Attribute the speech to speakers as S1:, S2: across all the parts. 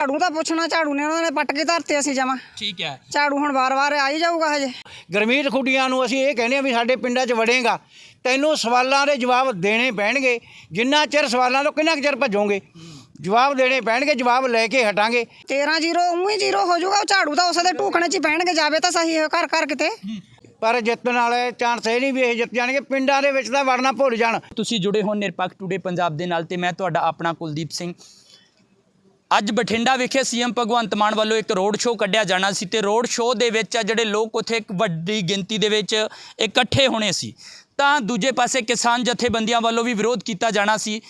S1: ਝਾੜੂ ਤਾਂ ਪੁੱਛਣਾ ਝਾੜੂ ਨੇ ਉਹਨਾਂ ਨੇ ਪੱਟ ਕੇ ਧਰਤੇ ਅਸੀਂ ਜਮਾ।
S2: ਠੀਕ ਹੈ।
S1: ਝਾੜੂ ਹੁਣ ਵਾਰ-ਵਾਰ ਆ ਹੀ ਜਾਊਗਾ ਹਜੇ।
S3: ਗਰਮੀਤ ਖੁੱਡੀਆਂ ਨੂੰ ਅਸੀਂ ਇਹ ਕਹਿੰਦੇ ਆ ਵੀ ਸਾਡੇ ਪਿੰਡਾਂ 'ਚ ਵੜੇਗਾ। ਤੈਨੂੰ ਸਵਾਲਾਂ ਦੇ ਜਵਾਬ ਦੇਣੇ ਪੈਣਗੇ। ਜਿੰਨਾ ਚਿਰ ਸਵਾਲਾਂ ਤੋਂ ਕਿੰਨਾ ਚਿਰ ਭੱਜੋਗੇ? ਜਵਾਬ ਦੇਣੇ ਪੈਣਗੇ ਜਵਾਬ ਲੈ ਕੇ ਹਟਾਂਗੇ।
S1: 13 ਜ਼ੀਰੋ ਉਵੇਂ ਜ਼ੀਰੋ ਹੋ ਜਾਊਗਾ। ਉਹ ਝਾੜੂ ਤਾਂ ਉਸੇ ਦੇ ਢੂਕਣੇ 'ਚ ਹੀ ਪੈਣਗੇ ਜਾਵੇ ਤਾਂ ਸਹੀ ਘਰ ਘਰ ਕਿਤੇ।
S3: ਪਰ ਜਿੱਤਣ ਵਾਲੇ ਚਾਂਸ ਇਹ ਨਹੀਂ ਵੀ ਇਹ ਜਿੱਤ ਜਾਣਗੇ। ਪਿੰਡਾਂ ਦੇ ਵਿੱਚ ਤਾਂ ਵੜਨਾ ਭੁੱਲ ਜਾਣ।
S2: ਤੁਸੀਂ ਜੁੜੇ ਹੋ ਨਿਰਪੱਖ ਟੂਡੇ ਪੰਜਾਬ ਦੇ ਨਾਲ ਤੇ ਮੈਂ ਤੁਹਾਡਾ ਆਪਣਾ ਕੁਲਦੀਪ ਸਿੰਘ। ਅੱਜ ਬਠਿੰਡਾ ਵਿਖੇ ਸੀਐਮ ਭਗਵੰਤ ਮਾਨ ਵੱਲੋਂ ਇੱਕ ਰੋਡ ਸ਼ੋਅ ਕੱਢਿਆ ਜਾਣਾ ਸੀ ਤੇ ਰੋਡ ਸ਼ੋਅ ਦੇ ਵਿੱਚ ਆ ਜਿਹੜੇ ਲੋਕ ਉੱਥੇ ਇੱਕ ਵੱਡੀ ਗਿਣਤੀ ਦੇ ਵਿੱਚ ਇਕੱਠੇ ਹੋਣੇ ਸੀ। ਤਾਂ ਦੂਜੇ ਪਾਸੇ ਕਿਸਾਨ ਜਥੇਬੰਦੀਆਂ ਵੱਲੋਂ ਵੀ ਵਿਰੋਧ ਕੀਤਾ ਜਾਣਾ ਸੀ।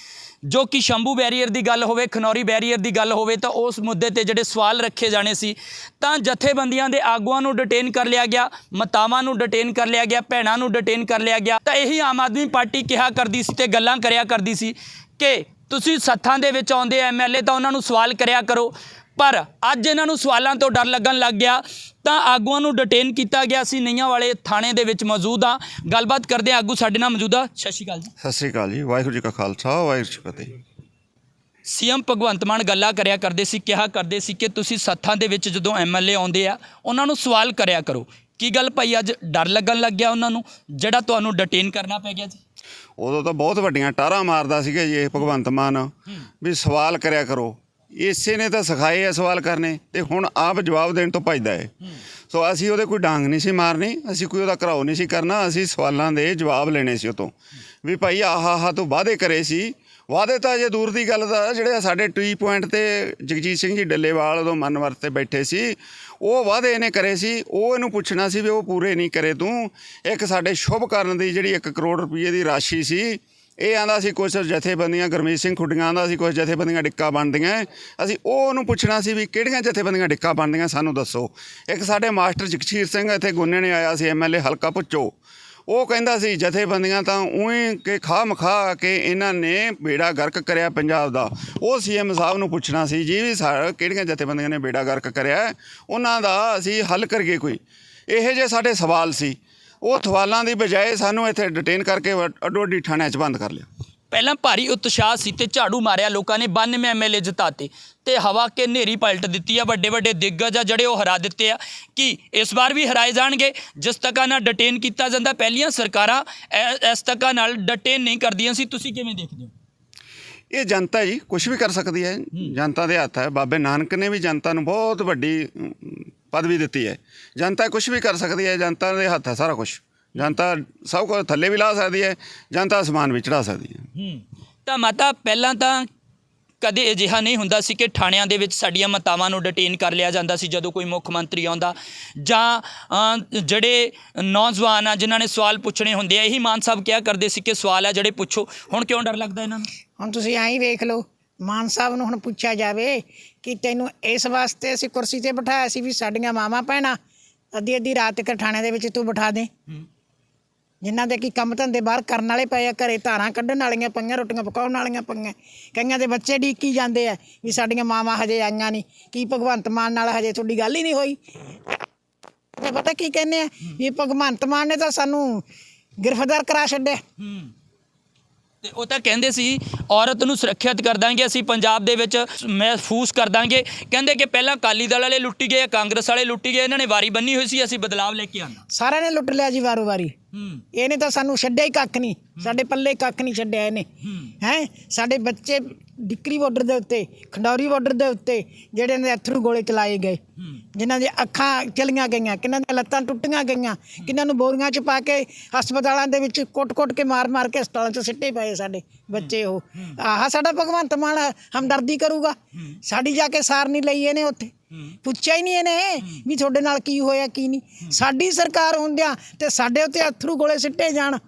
S2: ਜੋ ਕਿ ਸ਼ੰਭੂ ਬੈਰੀਅਰ ਦੀ ਗੱਲ ਹੋਵੇ, ਖਨੌਰੀ ਬੈਰੀਅਰ ਦੀ ਗੱਲ ਹੋਵੇ, ਤਾਂ ਉਸ ਮੁੱਦੇ ਤੇ ਜਿਹੜੇ ਸਵਾਲ ਰੱਖੇ ਜਾਣੇ ਸੀ। ਤਾਂ ਜਥੇਬੰਦੀਆਂ ਦੇ ਆਗੂਆਂ ਨੂੰ ਡਿਟੇਨ ਕਰ ਲਿਆ ਗਿਆ, ਮਤਾਵਾਂ ਨੂੰ ਡਿਟੇਨ ਕਰ ਲਿਆ ਗਿਆ, ਭੈਣਾਂ ਨੂੰ ਡਿਟੇਨ ਕਰ ਲਿਆ ਗਿਆ। ਤਾਂ ਇਹੀ ਆਮ ਆਦਮੀ ਪਾਰਟੀ ਕਿਹਾ ਕਰਦੀ ਸੀ ਤੇ ਗੱਲਾਂ ਕਰਿਆ ਕਰਦੀ ਸੀ ਕਿ ਤੁਸੀਂ ਸੱਥਾਂ ਦੇ ਵਿੱਚ ਆਉਂਦੇ ਐਮਐਲਏ ਤਾਂ ਉਹਨਾਂ ਨੂੰ ਸਵਾਲ ਕਰਿਆ ਕਰੋ। ਪਰ ਅੱਜ ਇਹਨਾਂ ਨੂੰ ਸਵਾਲਾਂ ਤੋਂ ਡਰ ਲੱਗਣ ਲੱਗ ਗਿਆ। ਤਾਂ ਆਗੂਆਂ ਨੂੰ ਡਿਟੇਨ ਕੀਤਾ ਗਿਆ ਸੀ। ਨਈਆਂ ਵਾਲੇ ਥਾਣੇ ਦੇ ਵਿੱਚ ਮੌਜੂਦ ਆ ਗੱਲਬਾਤ ਕਰਦੇ ਆਗੂ ਸਾਡੇ ਨਾਲ ਮੌਜੂਦ ਆ। ਸਤਿ ਸ਼੍ਰੀ ਅਕਾਲ ਜੀ।
S4: ਸਤਿ ਸ੍ਰੀ ਅਕਾਲ ਜੀ। ਵਾਹਿਗੁਰੂ ਜੀ ਕਾ ਖਾਲਸਾ ਵਾਹਿਗੁਰੂ ਜੀ ਕੀ ਫਤਿਹ।
S2: ਸੀਐਮ ਭਗਵੰਤ ਮਾਨ ਗੱਲਾਂ ਕਰਿਆ ਕਰਦੇ ਸੀ ਕਿਹਾ ਕਰਦੇ ਸੀ ਕਿ ਤੁਸੀਂ ਸੱਥਾਂ ਦੇ ਵਿੱਚ ਜਦੋਂ ਐਮਐਲਏ ਆਉਂਦੇ ਆ ਉਹਨਾਂ ਨੂੰ ਸਵਾਲ ਕਰਿਆ ਕਰੋ। ਕੀ ਗੱਲ ਭਾਈ? ਅੱਜ ਡਰ ਲੱਗਣ ਲੱਗ ਗਿਆ ਉਹਨਾਂ ਨੂੰ। ਜਿਹੜਾ ਤੁਹਾਨੂੰ ਡਿਟੇਨ ਕਰਨਾ ਪੈ ਗਿਆ ਜੀ।
S4: ਉਦੋਂ ਤਾਂ ਬਹੁਤ ਵੱਡੀਆਂ ਟਾਰਾਂ ਮਾਰਦਾ ਸੀਗਾ ਜੀ ਇਹ ਭਗਵੰਤ ਮਾਨ। ਵੀ ਸਵਾਲ ਕਰਿਆ ਕਰੋ। ਇਸੇ ਨੇ ਤਾਂ ਸਿਖਾਏ ਆ ਸਵਾਲ ਕਰਨੇ ਤੇ ਹੁਣ ਆਪ ਜਵਾਬ ਦੇਣ ਤੋਂ ਭੱਜਦਾ ਹੈ। ਸੋ ਅਸੀਂ ਉਹਦੇ ਕੋਈ ਡਾਂਗ ਨਹੀਂ ਸੀ ਮਾਰਨੀ ਅਸੀਂ ਕੋਈ ਉਹਦਾ ਘਰਾਓ ਨਹੀਂ ਸੀ ਕਰਨਾ ਅਸੀਂ ਸਵਾਲਾਂ ਦੇ ਜਵਾਬ ਲੈਣੇ ਸੀ ਉਹ ਤੋਂ ਵੀ ਭਾਈ ਆਹ ਆਹ ਤੂੰ ਵਾਅਦੇ ਕਰੇ ਸੀ। ਵਾਅਦੇ ਤਾਂ ਜੇ ਦੂਰ ਦੀ ਗੱਲ ਦਾ ਜਿਹੜੇ ਸਾਡੇ ਟੀ ਪੁਆਇੰਟ ਤੇ ਜਗਜੀਤ ਸਿੰਘ ਜੀ ਡੱਲੇਵਾਲ ਉਦੋਂ ਮਨ ਵਰਤੇ ਬੈਠੇ ਸੀ ਉਹ ਵਾਅਦੇ ਇਹਨੇ ਕਰੇ ਸੀ, ਉਹ ਇਹਨੂੰ ਪੁੱਛਣਾ ਸੀ ਵੀ ਉਹ ਪੂਰੇ ਨਹੀਂ ਕਰੇ ਤੂੰ। ਇੱਕ ਸਾਡੇ ਸ਼ੁਭ ਕਰਨ ਦੀ ਜਿਹੜੀ 1 ਕਰੋੜ ਰੁਪਏ ਦੀ ਰਾਸ਼ੀ ਸੀ, ਇਹ ਆਂਦਾ ਸੀ ਕੁਝ ਜਥੇਬੰਦੀਆਂ, ਗੁਰਮੀਤ ਸਿੰਘ ਖੁੱਡੀਆਂ ਆਂਦਾ ਸੀ ਕੁਝ ਜਥੇਬੰਦੀਆਂ ਡਿੱਕਾ ਬਣਦੀਆਂ। ਅਸੀਂ ਉਹ ਉਹਨੂੰ ਪੁੱਛਣਾ ਸੀ ਵੀ ਕਿਹੜੀਆਂ ਜਥੇਬੰਦੀਆਂ ਡਿੱਕਾ ਬਣਦੀਆਂ ਸਾਨੂੰ ਦੱਸੋ। ਇੱਕ ਸਾਡੇ ਮਾਸਟਰ ਜਗਸ਼ੀਰ ਸਿੰਘ ਇੱਥੇ ਗੁੰਨੇ ਨੇ ਆਇਆ ਸੀ ਐਮਐਲਏ ਹਲਕਾ ਪੁੱਚੋ ਉਹ ਕਹਿੰਦਾ ਸੀ, ਜਥੇਬੰਦੀਆਂ ਤਾਂ ਉਹੀ ਕਿ ਖਾ ਮਖਾ ਕੇ ਇਹਨਾਂ ਨੇ ਬੇੜਾ ਗਰਕ ਕਰਿਆ ਪੰਜਾਬ ਦਾ। ਉਹ ਸੀਐਮ ਸਾਹਿਬ ਨੂੰ ਪੁੱਛਣਾ ਸੀ, ਜੀ ਵੀ ਸਾ, ਕਿਹੜੀਆਂ ਜਥੇਬੰਦੀਆਂ ਨੇ ਬੇੜਾ ਗਰਕ ਕਰਿਆ? ਉਹਨਾਂ ਦਾ ਅਸੀਂ ਹੱਲ ਕਰੀਏ ਕੋਈ। ਇਹੋ ਜਿਹੇ ਸਾਡੇ ਸਵਾਲ ਸੀ, ਉਹ ਸਵਾਲਾਂ ਦੀ ਬਜਾਏ ਸਾਨੂੰ ਇੱਥੇ ਡਿਟੇਨ ਕਰਕੇ ਅੱਡੋ ਅੱਡੀ ਥਾਣਿਆਂ 'ਚ ਬੰਦ ਕਰ ਲਿਆ।
S2: ਪਹਿਲਾਂ ਭਾਰੀ ਉਤਸ਼ਾਹ ਸੀ ਤੇ ਝਾੜੂ ਮਾਰਿਆ ਲੋਕਾਂ ਨੇ 92 ਐਮਐਲਏ ਜਿਤਾਤੇ ਤੇ ਹਵਾ ਕੇ ਨੇਰੀ ਪਲਟ ਦਿੱਤੀ ਆ ਵੱਡੇ ਵੱਡੇ ਦਿੱਗਜ ਆ ਜਿਹੜੇ ਉਹ ਹਰਾ ਦਿੱਤੇ ਆ। ਕਿ ਇਸ ਵਾਰ ਵੀ ਹਰਾਏ ਜਾਣਗੇ? ਜਿਸ ਤੱਕਾਂ ਨਾਲ ਡਿਟੇਨ ਕੀਤਾ ਜਾਂਦਾ ਪਹਿਲੀਆਂ ਸਰਕਾਰਾਂ ਇਸ ਤੱਕਾਂ ਨਾਲ ਡਿਟੇਨ ਨਹੀਂ ਕਰਦੀਆਂ ਸੀ ਤੁਸੀਂ ਕਿਵੇਂ ਦੇਖਦੇ ਹੋ?
S4: ਇਹ ਜਨਤਾ ਜੀ ਕੁਝ ਵੀ ਕਰ ਸਕਦੀ ਹੈ। ਜਨਤਾ ਦੇ ਹੱਥ ਹੈ। ਬਾਬੇ ਨਾਨਕ ਨੇ ਵੀ ਜਨਤਾ ਨੂੰ ਬਹੁਤ ਵੱਡੀ ਪਦਵੀ ਦਿੱਤੀ ਹੈ। ਜਨਤਾ ਕੁਝ ਵੀ ਕਰ ਸਕਦੀ ਹੈ ਜਨਤਾ ਦੇ ਹੱਥ ਹੈ ਸਾਰਾ ਕੁਝ ਜਨਤਾ ਸਭ ਕੁਝ ਥੱਲੇ ਵੀ ਲਾ ਸਕਦੀ ਹੈ ਜਨਤਾ ਅਸਮਾਨ ਵੀ ਚੜਾ ਸਕਦੀ ਹੈ।
S2: ਹੂੰ। ਤਾਂ ਮਾਤਾ ਪਹਿਲਾਂ ਤਾਂ ਕਦੇ ਅਜਿਹਾ ਨਹੀਂ ਹੁੰਦਾ ਸੀ ਕਿ ਥਾਣਿਆਂ ਦੇ ਵਿੱਚ ਸਾਡੀਆਂ ਮਤਾਵਾਂ ਨੂੰ ਡਿਟੇਨ ਕਰ ਲਿਆ ਜਾਂਦਾ ਸੀ ਜਦੋਂ ਕੋਈ ਮੁੱਖ ਮੰਤਰੀ ਆਉਂਦਾ। ਜਾਂ ਅ, ਜਿਹੜੇ ਨੌਜਵਾਨ ਆ ਜਿਨ੍ਹਾਂ ਨੇ ਸਵਾਲ ਪੁੱਛਣੇ ਹੁੰਦੇ ਆ ਇਹੀ ਮਾਨ ਸਾਹਿਬ ਕਿਹਾ ਕਰਦੇ ਸੀ ਕਿ ਸਵਾਲ ਆ ਜਿਹੜੇ ਪੁੱਛੋ। ਹੁਣ ਕਿਉਂ ਡਰ ਲੱਗਦਾ ਇਹਨਾਂ ਨੂੰ?
S5: ਹੁਣ ਤੁਸੀਂ ਐਂ ਹੀ ਵੇਖ ਲਓ ਮਾਨ ਸਾਹਿਬ ਨੂੰ ਹੁਣ ਪੁੱਛਿਆ ਜਾਵੇ ਕਿ ਤੈਨੂੰ ਇਸ ਵਾਸਤੇ ਅਸੀਂ ਕੁਰਸੀ ਤੇ ਬਿਠਾਇਆ ਸੀ ਵੀ ਸਾਡੀਆਂ ਮਾਵਾਂ ਭੈਣਾਂ ਅੱਧੀ ਅੱਧੀ ਰਾਤ ਤੱਕ ਥਾਣੇ ਦੇ ਵਿੱਚ ਤੂੰ ਬਿਠਾ ਦੇ। ਜਿਨ੍ਹਾਂ ਦੇ ਕੀ ਕੰਮ ਧੰਦੇ ਬਾਹਰ ਕਰਨ ਵਾਲੇ ਪਏ ਆ ਘਰੇ ਧਾਰਾਂ ਕੱਢਣ ਵਾਲੀਆਂ ਪਈਆਂ ਰੋਟੀਆਂ ਪਕਾਉਣ ਵਾਲੀਆਂ ਪਈਆਂ। ਕਈਆਂ ਦੇ ਬੱਚੇ ਡੀਕੀ ਜਾਂਦੇ ਆ ਵੀ ਸਾਡੀਆਂ ਮਾਵਾਂ ਹਜੇ ਆਈਆਂ ਨਹੀਂ। ਕੀ ਭਗਵੰਤ ਮਾਨ ਨਾਲ ਹਜੇ ਤੁਹਾਡੀ ਗੱਲ ਹੀ ਨਹੀਂ ਹੋਈ? ਤੇ ਪਤਾ ਕੀ ਕਹਿੰਦੇ ਆ? ਵੀ ਭਗਵੰਤ ਮਾਨ ਨੇ ਤਾਂ ਸਾਨੂੰ ਗ੍ਰਿਫਤਾਰ ਕਰਾ ਛੱਡਿਆ।
S2: ਤੇ ਉਹ ਤਾਂ ਕਹਿੰਦੇ ਸੀ ਔਰਤ ਨੂੰ ਸੁਰੱਖਿਅਤ ਕਰ ਦਾਂਗੇ ਅਸੀਂ ਪੰਜਾਬ ਦੇ ਵਿੱਚ ਮਹਿਫੂਜ਼ ਕਰ ਦਾਂਗੇ। ਕਹਿੰਦੇ ਕਿ ਪਹਿਲਾਂ ਅਕਾਲੀ ਦਲ ਵਾਲੇ ਲੁੱਟੀ ਗਏ ਕਾਂਗਰਸ ਵਾਲੇ ਲੁੱਟੀ ਗਏ ਇਹਨਾਂ ਨੇ ਵਾਰੀ ਬੰਨੀ ਹੋਈ ਸੀ ਅਸੀਂ ਬਦਲਾਵ ਲੈ ਕੇ ਆਣਾ
S5: ਸਾਰਿਆਂ ਨੇ ਲੁੱਟ ਲਿਆ ਜੀ ਵਾਰੋ ਵਾਰੀ। ਇਹਨੇ ਤਾਂ ਸਾਨੂੰ ਛੱਡਿਆ ਹੀ ਕੱਖ ਨਹੀਂ। ਸਾਡੇ ਪੱਲੇ ਕੱਖ ਨਹੀਂ ਛੱਡਿਆ ਇਹਨੇ। ਹੈ? ਸਾਡੇ ਬੱਚੇ ਡਿਕਰੀ ਬਾਰਡਰ ਦੇ ਉੱਤੇ, ਖੰਡੌਰੀ ਬਾਰਡਰ ਦੇ ਉੱਤੇ ਜਿਹੜੇ ਨੇ ਅਥਰੂ ਗੋਲੇ ਚਲਾਏ ਗਏ। ਜਿਨ੍ਹਾਂ ਦੀਆਂ ਅੱਖਾਂ ਚਲੀਆਂ ਗਈਆਂ ਕਿੰਨਾਂ ਦੀਆਂ ਲੱਤਾਂ ਟੁੱਟੀਆਂ ਗਈਆਂ ਕਿੰਨਾਂ ਨੂੰ ਬੋਰੀਆਂ 'ਚ ਪਾ ਕੇ ਹਸਪਤਾਲਾਂ ਦੇ ਵਿੱਚ ਕੁੱਟ-ਕੁੱਟ ਕੇ ਮਾਰ-ਮਾਰ ਕੇ ਹਸਪਤਾਲਾਂ 'ਚ ਸਿੱਟੇ ਪਏ ਸਾਡੇ ਬੱਚੇ ਉਹ। ਆਹ ਸਾਡਾ ਭਗਵੰਤ ਮਾਨ ਹਮਦਰਦੀ ਕਰੂਗਾ। ਸਾਡੀ ਜਾ ਕੇ ਸਾਰ ਨਹੀਂ ਲਈ ਇਹਨੇ ਉੱਥੇ। ਪੁੱਛਿਆ ਹੀ ਨਹੀਂ ਇਹਨੇ ਵੀ ਤੁਹਾਡੇ ਨਾਲ ਕੀ ਹੋਇਆ ਕੀ ਨਹੀਂ। ਸਾਡੀ ਸਰਕਾਰ ਹੁੰਦਿਆਂ ਤੇ ਸਾਡੇ ਉੱਤੇ ਅਥਰੂ ਗੋਲੇ ਸਿੱਟੇ ਜਾਣ।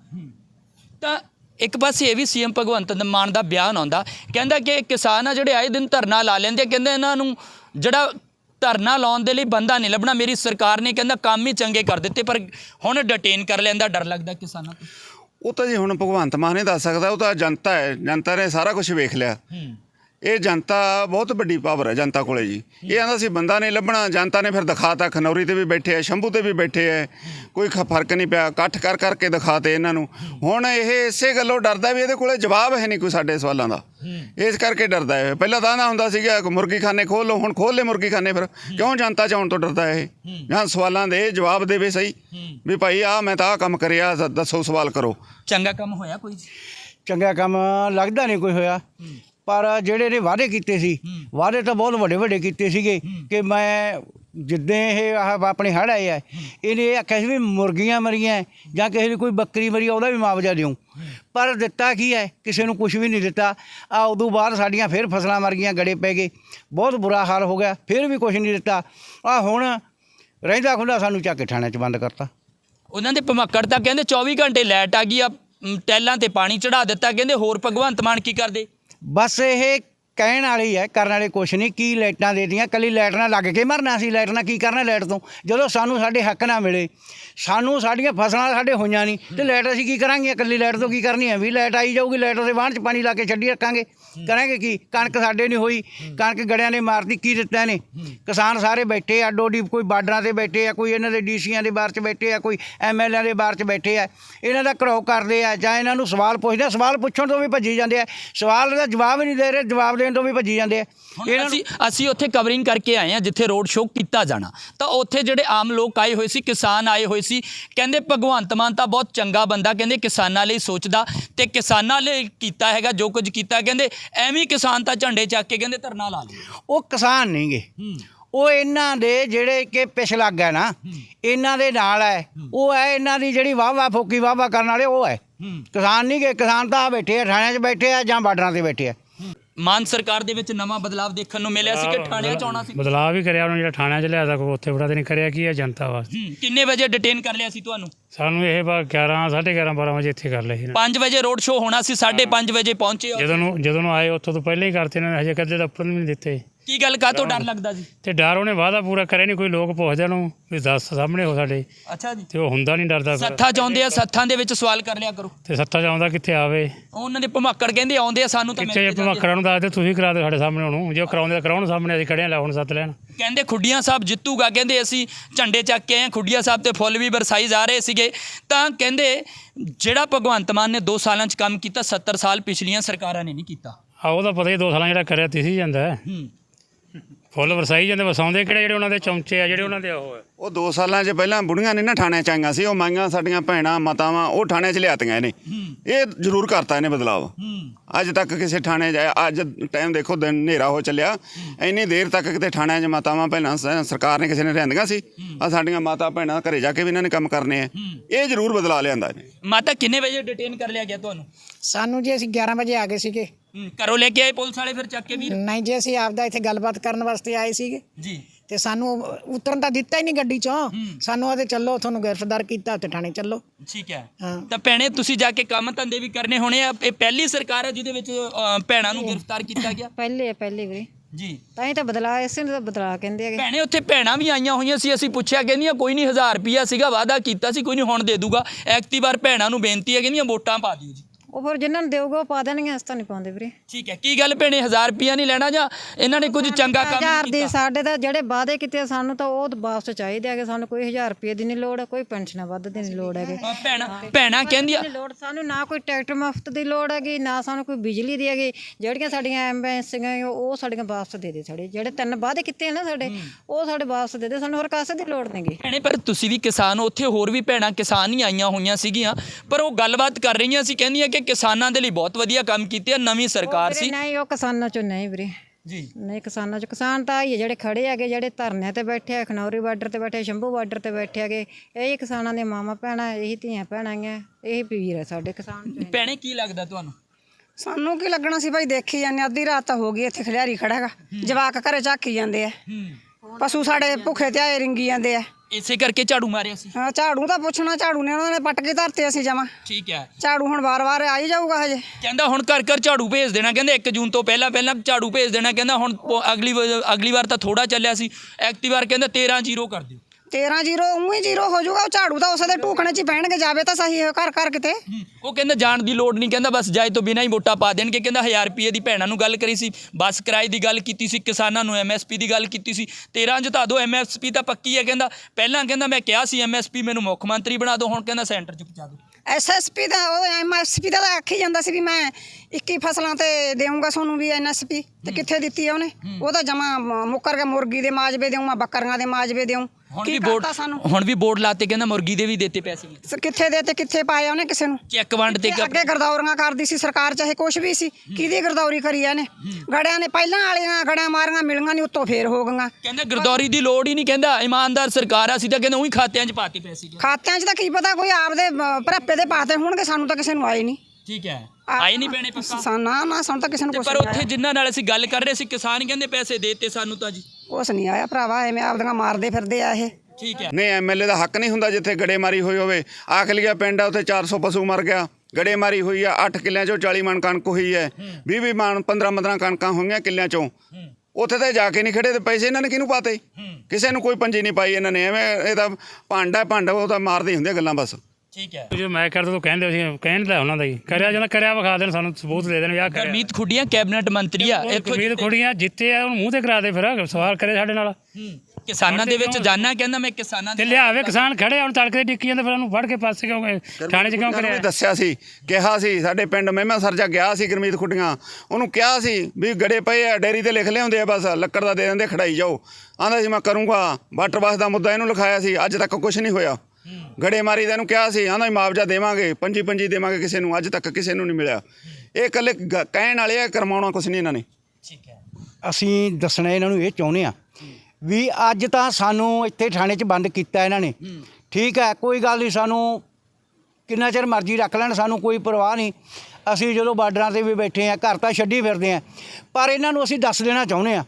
S2: ਤਾਂ ਇੱਕ ਪਾਸੇ ਇਹ ਵੀ ਸੀਐਮ ਭਗਵੰਤ ਮਾਨ ਦਾ ਬਿਆਨ ਆਉਂਦਾ। ਕਹਿੰਦਾ ਕਿ ਕਿਸਾਨ ਆ ਜਿਹੜੇ ਆਏ ਦਿਨ ਧਰਨਾ ਲਾ ਲੈਂਦੇ ਆ, ਕਹਿੰਦੇ ਇਹਨਾਂ ਨੂੰ ਜਿਹੜਾ ਧਰਨਾ ਲਾਉਣ ਦੇ ਲਈ ਬੰਦਾ ਨਹੀਂ ਲੱਭਣਾ ਮੇਰੀ ਸਰਕਾਰ ਨੇ ਕਹਿੰਦਾ ਕੰਮ ਹੀ ਚੰਗੇ ਕਰ ਦਿੱਤੇ ਪਰ ਹੁਣ ਡਿਟੇਨ ਕਰ ਲੈਂਦਾ ਡਰ ਲੱਗਦਾ ਕਿਸਾਨਾਂ ਤੋਂ।
S4: ਉਹ ਤਾਂ ਜੀ ਹੁਣ ਭਗਵੰਤ ਮਾਨ ਹੀ ਦੱਸ ਸਕਦਾ ਉਹ ਤਾਂ ਜਨਤਾ ਹੈ ਜਨਤਾ ਨੇ ਸਾਰਾ ਕੁਝ ਵੇਖ ਲਿਆ। ਇਹ ਜਨਤਾ ਬਹੁਤ ਵੱਡੀ ਪਾਵਰ ਹੈ ਜਨਤਾ ਕੋਲੇ ਜੀ। ਇਹ ਆਂਦਾ ਸੀ ਬੰਦਾ ਨਹੀਂ ਲੱਭਣਾ ਜਨਤਾ ਨੇ ਫਿਰ ਦਿਖਾਤਾ ਖਨੌਰੀ ਤੇ ਵੀ ਬੈਠੇ ਆ ਸ਼ੰਭੂ ਤੇ ਵੀ ਬੈਠੇ ਆ। ਕੋਈ ਖ- ਫ਼ਰਕ ਨਹੀਂ ਪਿਆ ਇਕੱਠ ਕਰ ਕਰਕੇ ਦਿਖਾਤੇ ਇਹਨਾਂ ਨੂੰ। ਹੁਣ ਇਹ ਇਸੇ ਗੱਲੋਂ ਡਰਦਾ ਵੀ ਇਹਦੇ ਕੋਲੇ ਜਵਾਬ ਹੈ ਨਹੀਂ ਕੋਈ ਸਾਡੇ ਸਵਾਲਾਂ ਦਾ। ਇਸ ਕਰਕੇ ਡਰਦਾ ਹੈ ਪਹਿਲਾਂ ਤਾਂ ਨਾ ਹੁੰਦਾ ਸੀਗਾ ਕਿ ਮੁਰਗੀ ਖਾਨੇ ਖੋਲ ਲਓ ਹੁਣ ਖੋਲ ਲੈ ਮੁਰਗੀ ਖਾਨੇ ਫਿਰ। ਕਿਉਂ ਜਨਤਾ ਚ ਆਉਣ ਤੋਂ ਡਰਦਾ ਇਹ? ਜਾਂ ਸਵਾਲਾਂ ਦੇ ਜਵਾਬ ਦੇਵੇ ਸਹੀ? ਵੀ ਭਾਈ ਆ ਮੈਂ ਤਾਂ ਆ ਕੰਮ ਕਰਿਆ ਦੱਸੋ ਸਵਾਲ ਕਰੋ।
S2: ਚੰਗਾ ਕੰਮ ਹੋਇਆ ਕੋਈ
S3: ਚੰਗਾ ਕੰਮ ਲੱਗਦਾ ਨਹੀਂ ਕੋਈ ਹੋਇਆ। ਪਰ ਜਿਹੜੇ ਨੇ ਵਾਅਦੇ ਕੀਤੇ ਸੀ ਵਾਅਦੇ ਤਾਂ ਬਹੁਤ ਵੱਡੇ ਵੱਡੇ ਕੀਤੇ ਸੀਗੇ ਕਿ ਮੈਂ ਜਿੱਦਾਂ ਇਹ ਆਹ ਆਪਣੇ ਹੜ੍ਹ ਆਏ ਆ ਇਹਨੇ ਇਹ ਆਖਿਆ ਸੀ ਵੀ ਮੁਰਗੀਆਂ ਮਰੀਆਂ ਜਾਂ ਕਿਸੇ ਦੀ ਕੋਈ ਬੱਕਰੀ ਮਰੀ ਆ, ਉਹਦਾ ਵੀ ਮੁਆਵਜ਼ਾ ਦਿਉ ਪਰ ਦਿੱਤਾ ਕੀ ਹੈ? ਕਿਸੇ ਨੂੰ ਕੁਝ ਵੀ ਨਹੀਂ ਦਿੱਤਾ। ਆ ਉਦੋਂ ਬਾਅਦ ਸਾਡੀਆਂ ਫਿਰ ਫਸਲਾਂ ਮਰ ਗਈਆਂ ਗੜੇ ਪੈ ਗਏ। ਬਹੁਤ ਬੁਰਾ ਹਾਲ ਹੋ ਗਿਆ ਫਿਰ ਵੀ ਕੁਝ ਨਹੀਂ ਦਿੱਤਾ। ਆ ਹੁਣ ਰਹਿੰਦਾ ਖੁੰਦਾ ਸਾਨੂੰ ਚੱਕ ਕੇ ਥਾਣੇ 'ਚ ਬੰਦ ਕਰਤਾ।
S2: ਉਹਨਾਂ ਦੇ ਭਮੱਕੜ ਤਾਂ ਕਹਿੰਦੇ 24 ਘੰਟੇ ਲਾਈਟ ਆ ਗਈ ਆ ਟੈਲਾਂ ਤੇ ਪਾਣੀ ਚੜਾ ਦਿੱਤਾ ਕਹਿੰਦੇ ਹੋਰ ਭਗਵੰਤ ਮਾਨ ਕੀ ਕਰਦੇ?
S3: ਬਸ ਇਹ ਕਹਿਣ ਵਾਲੀ ਹੈ, ਕਰਨ ਵਾਲੇ ਕੁਛ ਨਹੀਂ, ਕੀ ਲਾਈਟਾਂ ਦੇਤੀਆਂ, ਕੱਲੀ ਲਾਈਟ ਨਾਲ ਲੱਗ ਕੇ ਮਰਨਾ ਸੀ। ਲਾਈਟ ਨਾਲ ਕੀ ਕਰਨਾ ਲਾਈਟ ਤੋਂ? ਜਦੋਂ ਸਾਨੂੰ ਸਾਡੇ ਹੱਕ ਨਾ ਮਿਲੇ, ਸਾਨੂੰ ਸਾਡੀਆਂ ਫਸਲਾਂ ਸਾਡੇ ਹੋਈਆਂ ਨਹੀਂ, ਤੇ ਲਾਈਟ ਅਸੀਂ ਕੀ ਕਰਾਂਗੇ ਕੱਲੀ ਲਾਈਟ ਤੋਂ ਕੀ ਕਰਨੀ ਹੈ? ਵੀ ਲਾਈਟ ਆਈ ਜਾਊਗੀ, ਲਾਈਟ ਦੇ ਵਾਹਣ 'ਚ ਪਾਣੀ ਲਾ ਕੇ ਛੱਡੀ ਰੱਖਾਂਗੇ। ਕਰਾਂਗੇ ਕੀ? ਕਣਕ ਸਾਡੇ ਨਹੀਂ ਹੋਈ। ਕਣਕ ਗੜਿਆਂ ਨੇ ਮਾਰਤੀ ਕੀ ਦਿੱਤਾ ਨੇ ਕਿਸਾਨ ਸਾਰੇ ਬੈਠੇ ਆ ਡੋਡੀ ਕੋਈ ਬਾਰਡਰਾਂ ਤੇ ਬੈਠੇ ਆ ਕੋਈ ਇਹਨਾਂ ਦੇ ਡੀਸੀਆਂ ਦੇ ਬਾਰ 'ਚ ਬੈਠੇ ਆ ਕੋਈ ਐਮਐਲਏ ਦੇ ਬਾਰ 'ਚ ਬੈਠੇ ਆ। ਇਹਨਾਂ ਦਾ ਘਰੋ ਕਰਦੇ ਆ ਜਾਂ ਇਹਨਾਂ ਨੂੰ ਸਵਾਲ ਪੁੱਛਦੇ ਆ ਸਵਾਲ ਪੁੱਛਣ ਤੋਂ ਵੀ ਭੱਜੀ ਜਾਂਦੇ ਆ। ਸਵਾਲ ਦਾ ਜਵਾਬ ਹੀ ਨਹੀਂ ਦੇ ਰਹੇ ਜਵਾਬ ਦੇਣ ਤੋਂ ਵੀ ਭੱਜੀ ਜਾਂਦੇ ਆ।
S2: ਹੁਣ ਅਸੀਂ ਅਸੀਂ ਉੱਥੇ ਕਵਰਿੰਗ ਕਰਕੇ ਆਏ ਆ ਜਿੱਥੇ ਰੋਡ ਸ਼ੋਅ ਕੀਤਾ ਜਾਣਾ। ਤਾਂ ਉੱਥੇ ਜਿਹੜੇ ਆਮ ਲੋਕ ਆਏ ਹੋਏ ਸੀ ਕਿਸਾਨ ਆਏ ਹੋਏ ਸੀ ਕਹਿੰਦੇ ਭਗਵੰਤ ਮਾਨ ਤਾਂ ਬਹੁਤ ਚੰਗਾ ਬੰਦਾ ਕਹਿੰਦੇ ਕਿਸਾਨਾਂ ਲਈ ਸੋਚਦਾ ਤੇ ਕਿਸਾਨਾਂ ਲਈ ਕੀਤਾ ਹੈਗਾ ਜੋ ਕੁਝ ਕੀਤਾ ਕਹਿੰਦੇ ਐਵੇਂ ਕਿਸਾਨ ਤਾਂ ਝੰਡੇ ਚੱਕ ਕੇ ਕਹਿੰਦੇ ਧਰਨਾ ਲਾ ਲਏ
S3: ਉਹ ਕਿਸਾਨ ਨਹੀਂਗੇ। ਉਹ ਇਹਨਾਂ ਦੇ ਜਿਹੜੇ ਕਿ ਪਿਛਲੱਗ ਹੈ ਨਾ ਇਹਨਾਂ ਦੇ ਨਾਲ ਹੈ। ਉਹ ਹੈ ਇਹਨਾਂ ਦੀ ਜਿਹੜੀ ਵਾਹ ਫੋਕੀ ਵਾਹ ਕਰਨ ਵਾਲੇ ਉਹ ਹੈ। ਕਿਸਾਨ ਨਹੀਂ ਗੇ ਕਿਸਾਨ ਤਾਂ ਆ ਬੈਠੇ ਆ ਥਾਣਿਆਂ 'ਚ ਬੈਠੇ ਆ ਜਾਂ ਬਾਰਡਰਾਂ ਤੇ ਬੈਠੇ ਆ।
S2: ਮਾਨ ਸਰਕਾਰ ਦੇ ਵਿੱਚ ਨਵਾਂ ਬਦਲਾਅ ਦੇਖਣ ਨੂੰ ਮਿਲਿਆ ਸੀ ਕਿ ਥਾਣੇ ਚ ਆਉਣਾ ਸੀ?
S6: ਬਦਲਾਅ ਵੀ ਕਰਿਆ ਉਹਨੇ ਜਿਹੜਾ ਥਾਣਿਆਂ 'ਚ ਲਿਆ ਤਾ ਕੋਈ ਉੱਥੇ ਬੜਾ ਤੇ ਨਹੀਂ ਕਰਿਆ ਕੀ ਹੈ ਜਨਤਾ ਵਾਸਤੇ?
S2: ਹੂੰ, ਕਿੰਨੇ ਵਜੇ ਡਿਟੇਨ ਕਰ ਲਿਆ ਸੀ ਤੁਹਾਨੂੰ?
S6: ਸਾਨੂੰ ਇਹ ਬਾ 11 11:30 12 ਵਜੇ ਇੱਥੇ ਕਰ ਲਿਆ ਸੀ ਇਹਨਾਂ
S2: 5 ਵਜੇ ਰੋਡ ਸ਼ੋਅ ਹੋਣਾ ਸੀ 5:30 ਵਜੇ ਪਹੁੰਚੇ।
S6: ਜਦੋਂ ਨੂੰ ਜਦੋਂ ਨੂੰ ਆਏ ਉੱਥੋਂ ਤੋਂ ਪਹਿਲਾਂ ਹੀ ਕਰਤੇ ਇਹਨਾਂ ਨੇ ਹਜੇ ਕਦੇ ਤਾਂ ਉੱਪਰ ਨਹੀਂ ਦਿੱਤੇ।
S2: ਕੀ ਗੱਲ ਕਾਤੋਂ ਡਰ ਲੱਗਦਾ ਸੀ?
S6: ਤੇ ਡਰ ਉਹਨੇ ਵਾਅਦਾ ਪੂਰਾ ਕਰਿਆ ਨਹੀਂ ਕੋਈ ਲੋਕ ਪੁੱਛਦੇ ਨੂੰ ਵੀ ਦੱਸ ਸਾਹਮਣੇ ਹੋ ਸਾਡੇ।
S2: ਅੱਛਾ ਜੀ।
S6: ਤੇ ਉਹ ਹੁੰਦਾ ਨਹੀਂ ਡਰਦਾ ਫਿਰ।
S2: ਸੱਥਾ ਚਾਹੁੰਦੇ ਆ ਸੱਥਾਂ ਦੇ ਵਿੱਚ ਸਵਾਲ ਕਰ ਲਿਆ ਕਰੋ।
S6: ਤੇ ਸੱਤਾ ਚਾਹੁੰਦਾ ਕਿੱਥੇ ਆਵੇ?
S2: ਉਹਨਾਂ ਦੇ ਭਮੱਕੜ ਕਹਿੰਦੇ ਆਉਂਦੇ ਆ ਸਾਨੂੰ ਤਾਂ
S6: ਕਿੱਥੇ
S2: ਮਿਲ ਕੇ ਜਾਂਦੇ ਆ।
S6: ਭਮਕਰਾਂ ਨੂੰ ਦੱਸਦੇ ਤੁਸੀਂ ਕਰਾ ਦਿਓ ਸਾਡੇ ਸਾਹਮਣੇ ਉਹਨੂੰ। ਜੇ ਉਹ ਕਰਾਉਂਦੇ ਤਾਂ ਕਰਾਉਣ ਸਾਹਮਣੇ ਅਸੀਂ ਖੜੇ ਲੈ ਹੁਣ ਸੱਤ ਲੈਣ।
S2: ਕਹਿੰਦੇ ਖੁੱਡੀਆਂ ਸਾਹਿਬ ਜਿੱਤੂਗਾ ਕਹਿੰਦੇ ਅਸੀਂ ਝੰਡੇ ਚੱਕ ਕੇ ਆਏ ਹਾਂ, ਖੁੱਡੀਆਂ ਸਾਹਿਬ ਤੇ ਫੁੱਲ ਵੀ ਬਰਸਾਈ ਜਾ ਰਹੇ ਸੀਗੇ। ਤਾਂ ਕਹਿੰਦੇ ਜਿਹੜਾ ਭਗਵੰਤ ਮਾਨ ਨੇ 2 ਸਾਲਾਂ 'ਚ ਕੰਮ ਕੀਤਾ 70 ਸਾਲ ਪਿਛਲੀਆਂ ਸਰਕਾਰਾਂ ਨੇ ਨਹੀਂ ਕੀਤਾ।
S6: ਆ ਉਹਦਾ ਪਤਾ ਹੀ ਦੋ ਸਾਲਾਂ ਜਿਹੜਾ ਕਰਿਆ ਤਿਸੀ ਜਾਂਦਾ। ਹੈ।
S2: ਹੂੰ।
S6: ਫੁੱਲ ਵਰਸਾਈ ਜਾਂਦੇ ਵਸਾਉਂਦੇ ਕਿਹੜੇ ਜਿਹੜੇ ਉਹਨਾਂ ਦੇ ਚਮਚੇ ਆ ਜਿਹੜੇ ਉਹਨਾਂ ਦੇ ਉਹ ਹੈ
S4: ਉਹ 2 ਸਾਲਾਂ 'ਚ ਪਹਿਲਾਂ ਬੁੜੀਆਂ ਨੇ ਨਾ ਥਾਣਿਆਂ 'ਚ ਆਈਆਂ ਸੀ ਉਹ ਮਾਈਆਂ ਸਾਡੀਆਂ ਭੈਣਾਂ ਮਾਤਾਵਾਂ ਉਹ ਥਾਣਿਆਂ 'ਚ ਲਿਆਤੀਆਂ ਇਹਨੇ। ਇਹ ਜ਼ਰੂਰ ਕਰਤਾ ਇਹਨੇ ਬਦਲਾਵ। ਅੱਜ ਤੱਕ ਕਿਸੇ ਥਾਣੇ 'ਚ ਆਇਆ- ਅੱਜ ਟਾਈਮ ਦੇਖੋ ਦਿਨ ਹਨੇਰਾ ਹੋ ਚੱਲਿਆ। ਇੰਨੀ ਦੇਰ ਤੱਕ ਕਿਤੇ ਥਾਣਿਆਂ 'ਚ ਮਾਤਾਵਾਂ ਭੈਣਾਂ ਸਰਕਾਰ ਨੇ ਕਿਸੇ ਨੇ ਰਹਿੰਦੀਆਂ ਸੀ ਆ ਸਾਡੀਆਂ ਮਾਤਾ ਭੈਣਾਂ ਘਰੇ ਜਾ ਕੇ ਵੀ ਇਹਨਾਂ ਨੇ ਕੰਮ ਕਰਨੇ ਆ। ਇਹ ਜ਼ਰੂਰ ਬਦਲਾ ਲਿਆਂਦਾ ਇਹਨੇ।
S2: ਮਾਤਾ ਕਿੰਨੇ ਵਜੇ ਡਿਟੇਨ ਕਰ ਲਿਆ ਗਿਆ ਤੁਹਾਨੂੰ?
S5: ਸਾਨੂੰ ਜੀ ਅਸੀਂ 11 ਵਜੇ ਆ ਗਏ ਸੀਗੇ।
S2: ਹੂੰ, ਘਰੋਂ ਲੈ ਕੇ ਆਏ ਪੁਲਿਸ ਵਾਲੇ ਫਿਰ ਚੱਕ ਕੇ ਵੀਰ?
S5: ਨਹੀਂ ਜੀ ਅਸੀਂ ਆਪਦਾ ਇੱਥੇ ਗੱਲਬਾਤ ਕਰਨ ਵਾਸਤੇ ਆਏ ਸੀਗੇ।
S2: ਜੀ।
S5: ਤੇ ਸਾਨੂੰ ਉਤਰਨ ਤਾਂ ਦਿੱਤਾ ਹੀ ਨਹੀਂ ਗੱਡੀ ਚੋਂ। ਸਾਨੂੰ ਉਹਦੇ ਚੱਲੋ ਤੁਹਾਨੂੰ ਗ੍ਰਿਫਤਾਰ ਕੀਤਾ ਤੇ ਥਾਣੇ ਚੱਲੋ।
S2: ਠੀਕ ਹੈ।
S5: ਹਾਂ।
S2: ਤਾਂ ਭੈਣੇ ਤੁਸੀਂ ਜਾ ਕੇ ਕੰਮ ਧੰਦੇ ਵੀ ਕਰਨੇ ਹੋਣੇ ਆ। ਇਹ ਪਹਿਲੀ ਸਰਕਾਰ ਹੈ ਜਿਹਦੇ ਵਿੱਚ ਅ, ਭੈਣਾਂ ਨੂੰ ਗ੍ਰਿਫਤਾਰ ਕੀਤਾ ਗਿਆ।
S7: ਪਹਿਲੇ ਆ ਪਹਿਲੇ ਵੀਰੇ।
S2: ਜੀ।
S7: ਤਾਂ ਹੀ ਤਾਂ ਬਦਲਾ ਇਸੇ ਨੂੰ ਤਾਂ ਬਦਲਾ ਕਹਿੰਦੇ ਹੈਗੇ।
S2: ਭੈਣੇ ਉੱਥੇ ਭੈਣਾਂ ਵੀ ਆਈਆਂ ਹੋਈਆਂ ਸੀ। ਅਸੀਂ ਪੁੱਛਿਆ ਕਹਿੰਦੀਆਂ ਕੋਈ ਨਹੀਂ 1000 ਰੁਪਿਆ ਸੀਗਾ ਵਾਅਦਾ ਕੀਤਾ ਸੀ ਕੋਈ ਨਹੀਂ ਹੁਣ ਦੇ ਦੂਗਾ। ਐਕਤੀ ਵਾਰ ਭੈਣਾਂ ਨੂੰ ਬੇਨਤੀ ਹੈ ਕਹਿੰਦੀਆਂ ਵੋਟਾਂ ਪਾ ਦਿਓ ਜੀ।
S7: ਉਹ ਫਿਰ ਜਿਨ੍ਹਾਂ ਨੂੰ ਦੇਊਗਾ ਉਹ ਪਾ ਦੇਣਗੇ ਅਸੀਂ ਤਾਂ ਨਹੀਂ ਪਾਉਂਦੇ ਵੀਰੇ।
S2: ਠੀਕ ਹੈ ਕੀ ਗੱਲ ਭੈਣੇ 1000 ਰੁਪਿਆ ਨਹੀਂ ਲੈਣਾ ਜਾਂ ਇਹਨਾਂ ਨੇ ਕੁਝ ਚੰਗਾ ਕੰਮ
S7: ਹਜ਼ਾਰ
S2: ਨਹੀਂ
S7: ਦੀ
S2: ਕੀਤਾ?
S7: ਸਾਡੇ ਤਾਂ ਜਿਹੜੇ ਵਾਅਦੇ ਕੀਤੇ ਸਾਨੂੰ ਤਾਂ ਉਹ ਵਾਪਸ ਚਾਹੀਦੇ ਹੈਗੇ ਸਾਨੂੰ ਕੋਈ 1000 ਰੁਪਏ ਦੀ ਨਹੀਂ ਲੋੜ ਕੋਈ ਪੈਨਸ਼ਨ ਵੱਧ ਦੀ ਨਹੀਂ ਲੋੜ ਹੈਗੇ।
S2: ਅ, ਭੈਣਾਂ ਭੈਣਾਂ ਕਹਿੰਦੀਆਂ
S7: ਨਹੀਂ ਲੋੜ ਸਾਨੂੰ ਨਾ ਕੋਈ ਟਰੈਕਟਰ ਮੁਫਤ ਦੀ ਲੋੜ ਹੈਗੀ ਨਾ ਸਾਨੂੰ ਕੋਈ ਬਿਜਲੀ ਦੀ ਹੈਗੀ ਜਿਹੜੀਆਂ ਸਾਡੀਆਂ ਐਮਬੈਂਸੀਆਂ ਉਹ ਸਾਡੀਆਂ ਵਾਪਸ ਦੇ ਦੇ ਸਾਡੇ। ਜਿਹੜੇ ਤਿੰਨ ਵਾਅਦੇ ਕੀਤੇ ਆ ਨਾ ਸਾਡੇ ਉਹ ਸਾਡੇ ਵਾਪਸ ਦੇ ਦੇ ਸਾਨੂੰ ਹੋਰ ਕਾਸੇ ਦੀ ਲੋੜ ਨਹੀਂਗੀ।
S2: ਭੈਣੇ ਪਰ ਤੁਸੀਂ ਵੀ ਕਿਸਾਨ ਹੋ ਉੱਥੇ ਹੋਰ ਵੀ ਭੈਣਾਂ ਕਿਸਾਨ ਹੀ ਆਈਆਂ ਹੋਈਆਂ ਸੀਗੀਆਂ ਪਰ ਉਹ ਗੱਲਬਾਤ ਕਰ ਰਹੀਆਂ ਸੀ ਕਹਿੰਦੀਆਂ ਕਿ ਕਿਸਾਨਾਂ ਦੇ ਲਈ ਬਹੁਤ ਵਧੀਆ ਕੰਮ ਕੀਤੇ ਆ ਨਵੀਂ ਸਰਕਾਰ ਸੀ।
S7: ਨਹੀਂ ਉਹ ਕਿਸਾਨਾਂ ਚੋਂ ਨਹੀਂ ਵੀਰੇ।
S2: ਜੀ।
S7: ਨਹੀਂ ਕਿਸਾਨਾਂ ਚ। ਕਿਸਾਨ ਤਾਂ ਆਈ ਜਿਹੜੇ ਖੜੇ ਹੈਗੇ ਜਿਹੜੇ ਧਰਨਿਆਂ ਤੇ ਬੈਠੇ ਆ ਖਨੌਰੀ ਬਾਰਡਰ ਤੇ ਬੈਠੇ ਸ਼ੰਭੂ ਬਾਰਡਰ ਤੇ ਬੈਠੇ ਹੈਗੇ ਇਹੀ ਕਿਸਾਨਾਂ ਦੇ ਮਾਮਾ ਭੈਣਾਂ ਇਹੀ ਧੀਆਂ ਭੈਣਾਂ ਹੈਗੀਆਂ ਇਹੀ ਵੀਰ ਹੈ ਸਾਡੇ ਕਿਸਾਨ ਚ।
S2: ਭੈਣੇ ਕੀ ਲੱਗਦਾ ਤੁਹਾਨੂੰ?
S1: ਸਾਨੂੰ ਕੀ ਲੱਗਣਾ ਸੀ ਭਾਈ ਦੇਖੀ ਜਾਂਦੇ ਅੱਧੀ ਰਾਤ ਤਾਂ ਹੋ ਗਈ ਇੱਥੇ ਖਲਿਆਰੀ ਖੜਾ ਹੈਗਾ ਜਵਾਕ ਘਰੇ ਝਾਕੀ ਜਾਂਦੇ ਆ। ਪਸ਼ੂ ਸਾਡੇ ਭੁੱਖੇ ਤੇ ਆਏ ਰਿੰਗੀ ਜਾਂਦੇ ਆ।
S2: ਇਸੇ ਕਰਕੇ ਝਾੜੂ ਮਾਰਿਆ ਸੀ।
S1: ਹਾਂ, ਝਾੜੂ ਤਾਂ ਪੁੱਛਣਾ ਝਾੜੂ ਨੇ ਉਹਨਾਂ ਨੇ ਪੱਟ ਕੇ ਧਰਤੇ ਅਸੀਂ ਜਮਾ।
S2: ਠੀਕ ਹੈ।
S1: ਝਾੜੂ ਹੁਣ ਵਾਰ-ਵਾਰ ਆ ਹੀ ਜਾਊਗਾ ਹਜੇ।
S2: ਕਹਿੰਦਾ ਹੁਣ ਘਰ ਘਰ ਝਾੜੂ ਭੇਜ ਦੇਣਾ ਕਹਿੰਦੇ 1 ਜੂਨ ਤੋਂ ਪਹਿਲਾਂ ਪਹਿਲਾਂ ਝਾੜੂ ਭੇਜ ਦੇਣਾ ਕਹਿੰਦਾ ਹੁਣ ਪੋ- ਅਗਲੀ ਵਾਰ- ਅਗਲੀ ਵਾਰ ਤਾਂ ਥੋੜਾ ਚੱਲਿਆ ਸੀ। ਐਕਟਿਵ ਵਾਰ ਕਹਿੰਦਾ 13 ਜ਼ੀਰੋ ਕਰ ਦਿਓ।
S1: 13 ਜ਼ੀਰੋ ਉਵੇਂ ਜ਼ੀਰੋ ਹੋ ਜਾਊਗਾ ਉਹ ਝਾੜੂ ਤਾਂ ਉਸੇ ਦੇ ਢੂਕਣੇ 'ਚ ਹੀ ਪੈਣਗੇ ਜਾਵੇ ਤਾਂ ਸਹੀ ਘਰ ਘਰ ਕਿਤੇ।
S2: ਉਹ ਕਹਿੰਦਾ ਜਾਣ ਦੀ ਲੋੜ ਨਹੀਂ ਕਹਿੰਦਾ ਬਸ ਜਾਏ ਤੋਂ ਬਿਨਾਂ ਹੀ ਵੋਟਾਂ ਪਾ ਦੇਣਗੇ ਕਹਿੰਦਾ 1000 ਰੁਪਏ ਦੀ ਭੈਣਾਂ ਨੂੰ ਗੱਲ ਕਰੀ ਸੀ ਬੱਸ ਕਿਰਾਏ ਦੀ ਗੱਲ ਕੀਤੀ ਸੀ ਕਿਸਾਨਾਂ ਨੂੰ ਐਮਐਸਪੀ ਦੀ ਗੱਲ ਕੀਤੀ ਸੀ 13 ਜਿਤਾ ਦਿਓ ਐਮਐਸਪੀ ਤਾਂ ਪੱਕੀ ਹੈ ਕਹਿੰਦਾ। ਪਹਿਲਾਂ ਕਹਿੰਦਾ ਮੈਂ ਕਿਹਾ ਸੀ ਐਮਐਸਪੀ ਮੈਨੂੰ ਮੁੱਖ ਮੰਤਰੀ ਬਣਾ ਦਿਓ ਹੁਣ ਕਹਿੰਦਾ ਸੈਂਟਰ 'ਚ ਪਹੁੰਚਾ ਦਿਓ।
S1: ਐਸਐਸਪੀ ਦਾ ਉਹ ਐਮਐਸਪੀ ਦਾ ਤਾਂ ਆਖੀ ਜਾਂਦਾ ਸੀ ਵੀ ਮੈਂ 21 ਫਸਲਾਂ ਤੇ ਦੇਵਾਂਗਾ ਤੁਹਾਨੂੰ ਵੀ ਐਨਐਸਪੀ ਤੇ ਕਿੱਥੇ ਦਿੱਤੀ ਆ ਉਹਨੇ? ਉਹ ਤਾਂ ਜਮਾ ਮੁੱਕਰ ਕੇ ਮੁਰਗੀ ਦੇ ਮਾਜਵੇ ਦੇਉਂ ਮੈਂ ਬੱਕਰੀਆਂ ਦੇ ਮਾਜਵੇ ਦੇਉਂ
S2: ਹੁਣ
S1: ਕੀ
S2: ਵੀ ਬੋਰਡ
S1: ਕਰਤਾ ਸਾਨੂੰ?
S2: ਹੁਣ ਵੀ ਬੋਰਡ ਲਾਤੇ ਕਹਿੰਦਾ ਮੁਰਗੀ ਦੇ ਵੀ ਦਿੱਤੇ ਪੈਸੇ
S1: ਸ- ਕਿੱਥੇ ਦੇ ਤੇ ਕਿੱਥੇ ਪਾਇਆ ਉਹਨੇ ਕਿਸੇ ਨੂੰ?
S2: ਚੈੱਕ ਵੰਡ ਤੇ
S1: ਅੱਗੇ ਗਰਦੌਰੀਆਂ ਕਰਦੀ ਸੀ ਸਰਕਾਰ ਚਾਹੇ ਕੁਛ ਵੀ ਸੀ। ਕਿਹਦੀ ਗਰਦੌਰੀ ਕਰੀ ਇਹਨੇ? ਗੜਿਆਂ ਨੇ ਪਹਿਲਾਂ ਵਾਲੀਆਂ ਗੜਿਆਂ ਮਾਰੀਆਂ ਮਿਲੀਆਂ ਨਹੀਂ ਉੱਤੋਂ ਫੇਰ ਹੋ ਗਈਆਂ।
S2: ਕਹਿੰਦਾ ਗਰਦੌਰੀ ਦੀ ਲੋੜ ਹੀ ਨਹੀਂ ਕਹਿੰਦਾ ਇਮਾਨਦਾਰ ਸਰਕਾਰ ਆ ਸੀ ਤਾਂ ਕਹਿੰਦਾ ਉਹੀ ਖਾਤਿਆਂ 'ਚ ਪਾਤੇ ਪੈਸੇ
S1: ਖਾਤਿਆਂ 'ਚ ਤਾਂ ਕੀ ਪਤਾ ਕੋਈ ਆਪਦੇ ਅ, ਭਰਾਪੇ ਦੇ ਪਾਤੇ ਹੋਣਗੇ ਸਾਨੂੰ ਤਾਂ ਕਿਸੇ ਨੂੰ ਆਏ ਨਹੀਂ
S2: ਠੀਕ ਹੈ। ਆਏ ਨਹੀਂ ਪੈਣੇ ਪੱਕਾ।
S1: ਸਾ- ਨਾ ਨਾ ਸਾਨੂੰ ਤਾਂ ਕਿਸੇ ਨੂੰ
S2: ਤੇ
S1: ਕੁਛ
S2: ਪਰ
S1: ਨਹੀਂ
S2: ਉੱਥੇ ਜਿਨ੍ਹਾਂ ਨਾਲ ਅਸੀਂ ਗੱਲ ਕਰ ਰਹੇ ਸੀ ਕਿਸਾਨ ਕਹਿੰਦੇ ਪੈਸੇ ਦੇਤੇ ਸਾਨੂੰ ਤਾਂ ਜੀ।
S1: ਕੁਛ ਨਹੀਂ ਆਇਆ। ਭਰਾਵਾ ਐਵੇਂ ਆਪਦੀਆਂ ਮਾਰਦੇ ਫਿਰਦੇ ਆ ਇਹ।
S2: ਠੀਕ ਹੈ।
S4: ਨਹੀਂ ਐਮਐਲਏ ਦਾ ਹੱਕ ਨਹੀਂ ਹੁੰਦਾ ਜਿੱਥੇ ਗੜੇਮਾਰੀ ਹੋਈ ਹੋਵੇ। ਆਖਲੀਆ ਪਿੰਡ ਆ ਉੱਥੇ 400 ਪਸ਼ੂ ਮਰ ਗਿਆ। ਗੜੇਮਾਰੀ ਹੋਈ ਆ 8 ਕਿੱਲਿਆਂ ਚੋਂ 40 ਮਣ ਕਣਕ ਹੋਈ ਹੈ। 20 20 ਮਣ 15 15 ਕਣਕਾਂ ਹੋਈਆਂ ਕਿੱਲਿਆਂ ਚੋਂ। ਉੱਥੇ ਤਾਂ ਜਾ ਕੇ ਨਹੀਂ ਖੜੇ ਤੇ ਪੈਸੇ ਇਹਨਾਂ ਨੇ ਕਿਹਨੂੰ ਪਾਤੇ? ਕਿਸੇ ਨੂੰ ਕੋਈ ਪੰਜੀ ਨਹੀਂ ਪਾਈ ਇਹਨਾਂ ਨੇ। ਐਵੇਂ ਇਹ ਤਾਂ ਭਾਂਡਾ ਭਾਂਡਾ ਉਹ ਤਾਂ ਮਾਰਦੇ ਹੁੰਦੇ ਗੱਲਾਂ ਬਸ।
S2: ਠੀਕ ਹੈ।
S6: ਜੋ ਮੈਂ ਕਰਦਾ ਤਾਂ ਕਹਿੰਦੇ ਸੀ ਕਹਿਣ ਦਾ ਉਹਨਾਂ ਦਾ ਹੀ। ਕਰਿਆ ਜਾਂਦਾ ਕਰਿਆ ਵਿਖਾ ਦੇਣ ਸਾਨੂੰ ਸਬੂਤ ਦੇ ਦੇਣ ਵੀ ਆਹ ਕਰਿਆ।
S2: ਗਰਮੀਤ ਖੁੱਡੀਆਂ ਕੈਬਨਿਟ ਮੰਤਰੀ ਆ ਇੱਥੋਂ
S6: ਕਮੀਦ ਕੁੜੀਆਂ ਜਿੱਤੇ ਆ ਉਹਨੂੰ ਮੂੰਹ ਤੇ ਕਰਾ ਦੇ ਫਿਰ ਸਵਾਲ ਕਰੇ ਸਾਡੇ ਨਾਲ।
S2: ਕਿਸਾਨਾਂ ਦੇ ਵਿੱਚ ਜਾਣਾ ਕਹਿੰਦਾ ਮੈਂ ਕਿਸਾਨਾਂ
S6: ਤੇ
S2: ਦੇ
S6: ਲਿਆਵੇ ਕਿਸਾਨ ਖੜੇ ਹੁਣ ਤੜਕੇ ਦੇ ਡਿੱਕੀ ਜਾਂਦੇ ਫਿਰ ਉਹਨੂੰ ਫੜ ਕੇ ਪਾਸੇ ਕਿਉਂ ਗਏ? ਥਾਣੇ 'ਚ ਕਿਉਂ ਕਰਿਆ?
S4: ਦੱਸਿਆ ਸੀ ਕਿਹਾ ਸੀ ਸਾਡੇ ਪਿੰਡ ਮਹਿਮਾ ਸਰਜਾ ਗਿਆ ਸੀ ਗੁਰਮੀਤ ਖੁੱਡੀਆਂ। ਉਹਨੂੰ ਕਿਹਾ ਸੀ ਵੀ ਗੜੇ ਪਏ ਆ ਡੇਰੀ ਤੇ ਲਿਖ ਲਿਆਉਂਦੇ ਆ ਬਸ ਲੱਕੜ ਦਾ ਦੇ ਦਿੰਦੇ ਖੜਾਈ ਜਾਓ। ਆਂਦਾ ਸੀ ਮੈਂ ਕਰੂੰਗਾ ਵਾਟਰ ਬਾਸ ਦਾ ਮੁੱਦਾ ਇਹਨੂੰ ਲਿਖਾਇਆ ਸੀ ਅੱਜ ਤੱਕ ਕੁਝ ਨਹੀਂ ਹੋਇਆ। ਗੜੇਮਾਰੀ ਦਾ ਇਹਨੂੰ ਕਿਹਾ ਸੀ ਆਂਦਾ ਮੁਆਵਜ਼ਾ ਦੇਵਾਂਗੇ ਪੰਜੀ ਪੰਜੀ ਦੇਵਾਂਗੇ ਕਿਸੇ ਨੂੰ ਅੱਜ ਤੱਕ ਕਿਸੇ ਨੂੰ ਨਹੀਂ ਮਿਲਿਆ। ਇਹ ਇਕੱਲੇ ਗ- ਕਹਿਣ ਵਾਲੇ ਆ ਕਰਮਾਉਣਾ ਕੁਝ ਨਹੀਂ ਇਹਨਾਂ ਨੇ।
S2: ਠੀਕ ਹੈ।
S3: ਅਸੀਂ ਦੱਸਣਾ ਇਹਨਾਂ ਨੂੰ ਇਹ ਚਾਹੁੰਦੇ ਆ ਵੀ ਅੱਜ ਤਾਂ ਸਾਨੂੰ ਇੱਥੇ ਥਾਣੇ 'ਚ ਬੰਦ ਕੀਤਾ ਇਹਨਾਂ ਨੇ। ਠੀਕ ਹੈ ਕੋਈ ਗੱਲ ਨਹੀਂ ਸਾਨੂੰ ਕਿੰਨਾ ਚਿਰ ਮਰਜ਼ੀ ਰੱਖ ਲੈਣ ਸਾਨੂੰ ਕੋਈ ਪਰਵਾਹ ਨਹੀਂ। ਅਸੀਂ ਜਦੋਂ ਬਾਰਡਰਾਂ ਤੇ ਵੀ ਬੈਠੇ ਆ ਘਰ ਤਾਂ ਛੱਡੀ ਫਿਰਦੇ ਆ ਪਰ ਇਹਨਾਂ ਨੂੰ ਅਸੀਂ ਦੱਸ ਦੇਣਾ ਚਾਹੁੰਦੇ ਆ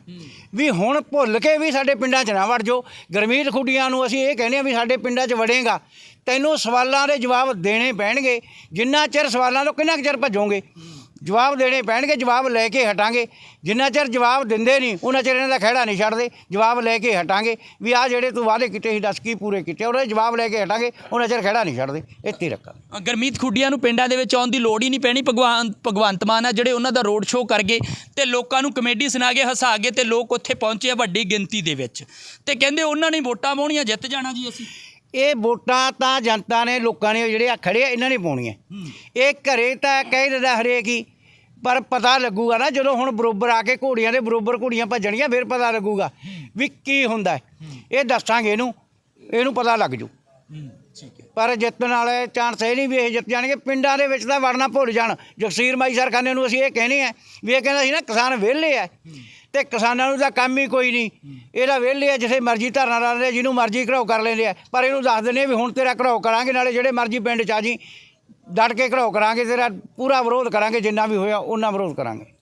S3: ਵੀ ਹੁਣ ਭੁੱਲ ਕੇ ਵੀ ਸਾਡੇ ਪਿੰਡਾਂ 'ਚ ਨਾ ਵੜ ਜਾਓ। ਗਰਮੀਤ ਖੁੱਡੀਆਂ ਨੂੰ ਅਸੀਂ ਇਹ ਕਹਿੰਦੇ ਆ ਵੀ ਸਾਡੇ ਪਿੰਡਾਂ 'ਚ ਵੜੇਗਾ। ਤੈਨੂੰ ਸਵਾਲਾਂ ਦੇ ਜਵਾਬ ਦੇਣੇ ਪੈਣਗੇ। ਜਿੰਨਾ ਚਿਰ ਸਵਾਲਾਂ ਤੋਂ ਕਿੰਨਾ ਚਿਰ ਭੱਜੋਗੇ? ਜਵਾਬ ਦੇਣੇ ਪੈਣਗੇ ਜਵਾਬ ਲੈ ਕੇ ਹਟਾਂਗੇ। ਜਿੰਨਾ ਚਿਰ ਜਵਾਬ ਦਿੰਦੇ ਨਹੀਂ ਉਹਨਾਂ ਚਿਰ ਇਹਨਾਂ ਦਾ ਖਹਿੜਾ ਨਹੀਂ ਛੱਡਦੇ। ਜਵਾਬ ਲੈ ਕੇ ਹਟਾਂਗੇ ਵੀ ਆ ਜਿਹੜੇ ਤੂੰ ਵਾਅਦੇ ਕੀਤੇ ਸੀ ਦੱਸ ਕੀ ਪੂਰੇ ਕੀਤੇ ਉਹਦੇ ਜਵਾਬ ਲੈ ਕੇ ਹਟਾਂਗੇ ਉਹਨਾਂ ਚਿਰ ਖਹਿੜਾ ਨਹੀਂ ਛੱਡਦੇ। ਇੱਥੇ ਰੱਖਾਂਗੇ।
S2: ਗਰਮੀਤ ਖੁੱਡੀਆਂ ਨੂੰ ਪਿੰਡਾਂ ਦੇ ਵਿੱਚ ਆਉਣ ਦੀ ਲੋੜ ਹੀ ਨਹੀਂ ਪੈਣੀ। ਭਗਵਾਨ ਭਗਵੰਤ ਮਾਨ ਆ ਜਿਹੜੇ ਉਹਨਾਂ ਦਾ ਰੋਡ ਸ਼ੋਅ ਕਰ ਗਏ ਤੇ ਲੋਕਾਂ ਨੂੰ ਕਮੇਡੀ ਸੁਣਾ ਕੇ ਹਸਾ ਗਏ ਤੇ ਲੋਕ ਉੱਥੇ ਪਹੁੰਚੇ ਆ ਵੱਡੀ ਗਿਣਤੀ ਦੇ ਵਿੱਚ। ਤੇ ਕਹਿੰਦੇ ਉਹਨਾਂ ਨੇ ਵੋਟਾਂ ਪਾਉਣੀਆਂ ਜਿੱਤ ਜਾਣਾ ਜੀ ਅਸੀਂ।
S3: ਇਹ ਵੋਟਾਂ ਤਾਂ ਜਨਤਾ ਨੇ ਲੋਕਾਂ ਨੇ ਜਿਹੜੇ ਆ ਖੜੇ ਆ ਇਹਨਾਂ ਨੇ ਪਾਉਣੀਆਂ। ਇਹ ਘਰੇ ਤਾਂ ਕਹਿ ਦਿੰਦਾ ਹਰੇਕ ਹੀ ਪਰ ਪਤਾ ਲੱਗੂਗਾ ਨਾ ਜਦੋਂ ਹੁਣ ਬਰੋਬਰ ਆ ਕੇ ਘੋੜੀਆਂ ਦੇ ਬਰੋਬਰ ਘੋੜੀਆਂ ਭੱਜਣਗੀਆਂ ਫਿਰ ਪਤਾ ਲੱਗੂਗਾ ਵੀ ਕੀ ਹੁੰਦਾ। ਇਹ ਦੱਸਾਂਗੇ ਇਹਨੂੰ ਇਹਨੂੰ ਪਤਾ ਲੱਗ ਜੂ। ਪਰ ਜਿੱਤਣ ਵਾਲੇ ਚਾਂਸ ਇਹ ਨਹੀਂ ਵੀ ਇਹ ਜਿੱਤ ਜਾਣਗੇ ਪਿੰਡਾਂ ਦੇ ਵਿੱਚ ਤਾਂ ਵੜਨਾ ਭੁੱਲ ਜਾਣ। ਜਗਸੀਰ ਮਾਈ ਸਰਖਾਨੇ ਨੂੰ ਅਸੀਂ ਇਹ ਕਹਿੰਦੇ ਆ ਵੀ ਇਹ ਕਹਿੰਦਾ ਸੀ ਨਾ ਕਿਸਾਨ ਵਿਹਲੇ ਆ। ਤੇ ਕਿਸਾਨਾਂ ਨੂੰ ਤਾਂ ਕੰਮ ਹੀ ਕੋਈ ਨਹੀਂ। ਇਹਦਾ ਵਿਹਲੇ ਆ ਜਿੱਥੇ ਮਰਜ਼ੀ ਧਰਨਾ ਲਾ ਲੈਂਦੇ ਆ, ਜਿਹਨੂੰ ਮਰਜ਼ੀ ਘਰਾਓ ਕਰ ਲੈਂਦੇ ਆ। ਪਰ ਇਹਨੂੰ ਦੱਸ ਦਿੰਦੇ ਆ ਵੀ ਹੁਣ ਤੇਰਾ ਘਰਾਓ ਕਰਾਂਗੇ ਨਾਲੇ ਜਿਹੜੇ ਮਰਜ਼ੀ ਪਿੰਡ ਚ ਆ ਜੀ। ਡਟ ਕੇ ਘਰਾਓ ਕਰਾਂਗੇ ਤੇਰਾ ਪੂਰਾ ਵਿਰੋਧ ਕਰਾਂਗੇ ਜਿੰਨਾ ਵੀ ਹੋਇਆ ਉਹਨਾਂ ਵਿਰੋਧ ਕਰਾਂਗੇ।